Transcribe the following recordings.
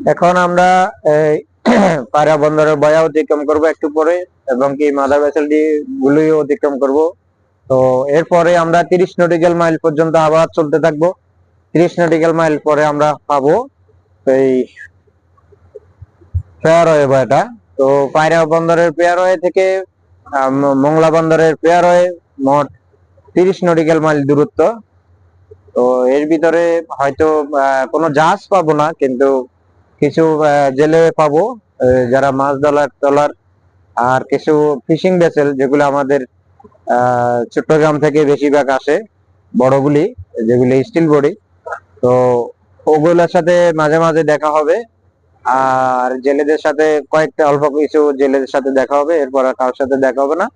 এখন আমরা পায়রা বন্দরের বয়া অতিক্রম করব একটু পরে, এবং কি মাদার ভেসেলটি গুলিও অতিক্রম করব। তো, এরপরে আমরা তিরিশ নটিক্যাল মাইল পর্যন্ত আবার চলতে থাকব। তিরিশ নটিক্যাল মাইল পরে আমরা পাবো এই পেয়ারওয়ে বয়টা তো, পায়রা বন্দরের পেয়ারওয়ে থেকে মংলা বন্দরের পেয়ারওয়ে মোট তিরিশ নটিক্যাল মাইল দূরত্ব। তো, এর ভিতরে হয়তো কোনো জাহাজ পাবো না, কিন্তু কিছু জেলে পাবো যারা মাছ ধরার ট্রলার আর কিছু ফিশিং ভেসেল, যেগুলো আমাদের চট্টগ্রাম থেকে বেশিরভাগ আসে, বড়গুলি, যেগুলি স্টিল বডি। তো ওগুলোর সাথে মাঝে মাঝে দেখা হবে, আর জেলেদের সাথে কয়েকটা, অল্প কিছু জেলেদের সাথে দেখা হবে, এরপর আর কারোর সাথে দেখা হবে না।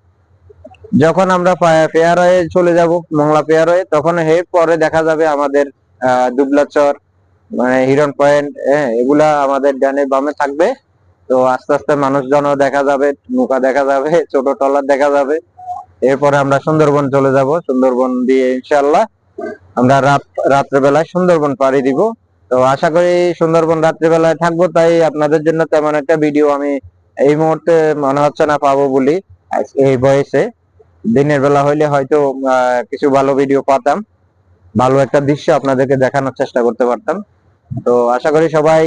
যখন আমরা পেয়ার হয়ে চলে যাব, মংলা পেয়ার হয়ে তখন হে পরে দেখা যাবে আমাদের দুবলাচর মানে হিরন পয়েন্ট হ্যাঁ এগুলা আমাদের ডানে বামে থাকবে। তো আস্তে আস্তে মানুষজনও দেখা যাবে, নৌকা দেখা যাবে, ছোট ট্রলার দেখা যাবে। এরপরে আমরা সুন্দরবন চলে যাব। সুন্দরবন দিয়ে ইনশাল্লাহ আমরা রাত, রাত্রেবেলায় সুন্দরবন পাড়ি দিব। তো আশা করি সুন্দরবন রাত্রেবেলায় থাকব, তাই আপনাদের জন্য তেমন একটা ভিডিও আমি এই মুহূর্তে মনে হচ্ছে না পাবো বলি এই বয়সে। দিনের বেলা হইলে হয়তো কিছু ভালো ভিডিও পাতাম। ভালো একটা দৃশ্য আপনাদেরকে দেখানোর চেষ্টা করতে পারতাম। তো আশা করি সবাই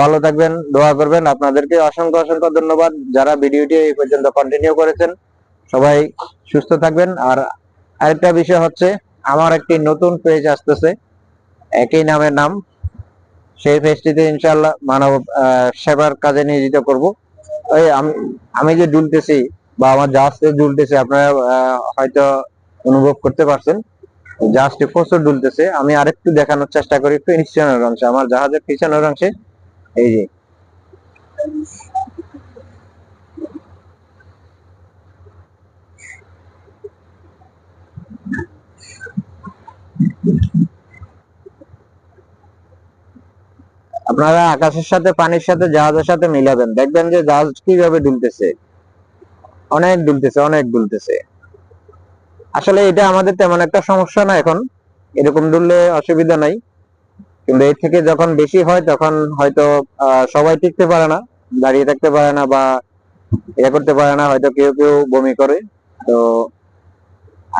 ভালো থাকবেন, দোয়া করবেন। আপনাদেরকে অসংখ্য অসংখ্য ধন্যবাদ যারা ভিডিওটি এই পর্যন্ত কন্টিনিউ করেছেন। সবাই সুস্থ থাকবেন। আর আরেকটা বিষয় হচ্ছে, আমার একটি নতুন পেজ আসতেছে, একই নামের নাম। সেই পেজটিতে ইনশাল্লাহ মানব সেবার কাজে নিয়োজিত করব। ওই আমি যে ডুলতেছি বা আমার জাহাজে ডুলতেছে আপনারা হয়তো অনুভব করতে পারছেন। জাহাজটি প্রচুর ডুলতেছে আমি আরেকটু দেখানোর চেষ্টা করি একটু পিছনের অংশে, আমার জাহাজের পিছনের অংশে। এই যে। আপনারা আকাশের সাথে, পানির সাথে, জাহাজের সাথে মিলাবেন। দেখবেন যে জাহাজ কীভাবে ডুলতেছে অনেক ডুলতেছে অনেক ডুলতেছে আসলে এটা আমাদের তেমন একটা সমস্যা না এখন। এরকম ডুললে অসুবিধা নাই। কিন্তু এর থেকে যখন বেশি হয়, তখন হয়তো সবাই টিকতে পারে না, দাঁড়িয়ে থাকতে পারে না বা ইয়ে করতে পারে না, হয়তো কেউ কেউ বমি করে। তো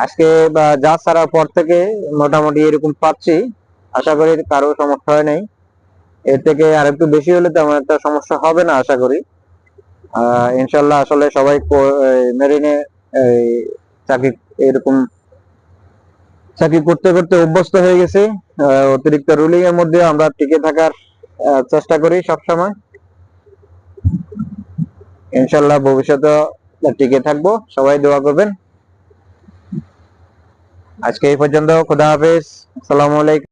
আজকে বা যা ছাড়ার পর থেকে মোটামুটি এরকম পাচ্ছি। আশা করি কারও সমস্যা হয় নাই। এর থেকে আর একটু বেশি হলে তেমন একটা সমস্যা হবে না, আশা করি। আহ ইনশাল্লাহ আসলে সবাই মেরিনে চাকরি এরকম চাকরি করতে করতে অভ্যস্ত হয়ে গেছে। অতিরিক্ত রুলিং এর মধ্যে আমরা টিকে থাকার চেষ্টা করি সবসময়। ইনশাল্লাহ ভবিষ্যতে টিকে থাকব। সবাই দোয়া করবেন। আজকে এই পর্যন্ত, খুদা হাফিজ। আসসালামু